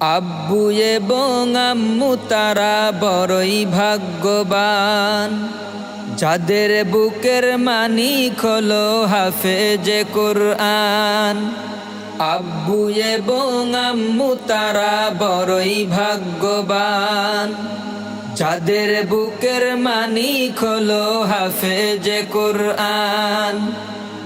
আব্বু এবং আম্মু তারা বড়ই ভাগ্যবান। যাদের বুকের মানিক হলো হাফেজে কোরআন। আব্বু এবং আম্মু তারা বড়ই ভাগ্যবান। যাদের বুকের মানিক হলো হাফেজে কোরআন।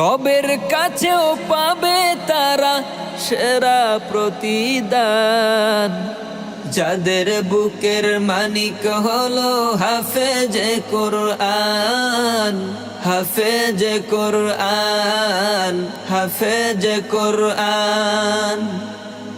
রবের কাছেও পাবে তারা সেরা প্রতিদান। যাদের বুকের মানিক হলো হাফেজে কোরআন হাফেজে কোরআন হাফেজে কোরআন।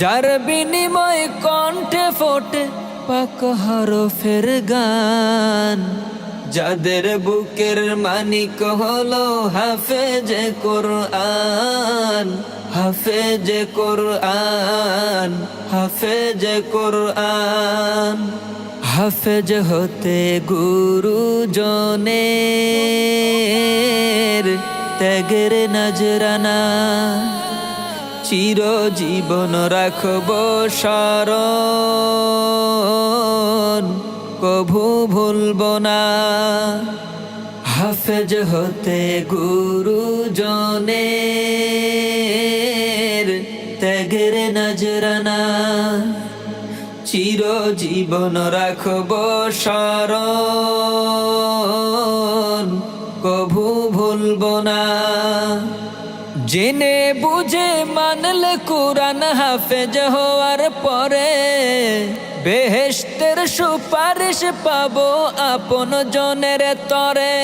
যার বিনিময় কণ্ঠে ফোটে পাক হরফের গান। যাদের বুকের মানিক হলো হাফেজে কোরআন হাফেজে কোরআন হাফেজে কোরআন। হাফেজ হতে গুরুজনের ত্যাগের নজরানা। চির জীবন রাখব স্মরণ কভু ভুলব না। হাফেজ হতে গুরুজনের ত্যাগের নজরানা। চির জীবন রাখব স্মরণ কভু ভুলব না। জেনে বুঝে মানলে কোরআন হাফেজ হওয়ার পরে বেহেস্তের সুপারিশ পাবো আপন জনের তরে।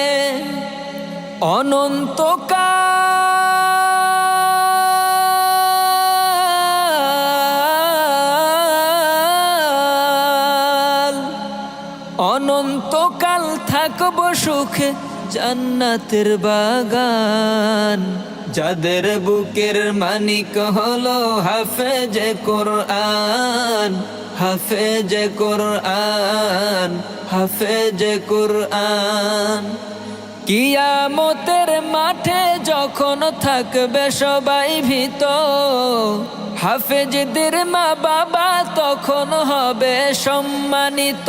অনন্তকাল। অনন্তকাল থাকব সুখে জান্নাতের বাগান। যাদের বুকের মানিক হলো হাফেজে কোরআন হাফেজে কোরআন হাফেজে কোরআন। কিয়ামতের মাঠে যখন থাকবে সবাই ভীত, হাফেজদের মা বাবা তখন হবে সম্মানিত।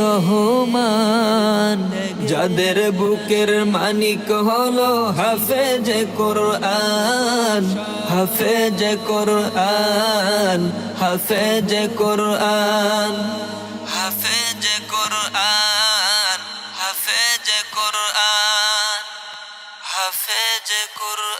রহমান। যাদের বুকের মানিক হলো হাফেজ কোরআন হাফেজ কোরআন হাফেজ কোরআন হাফেজ কোরআন হাফেজ কোরআন হাফেজ কোরআন।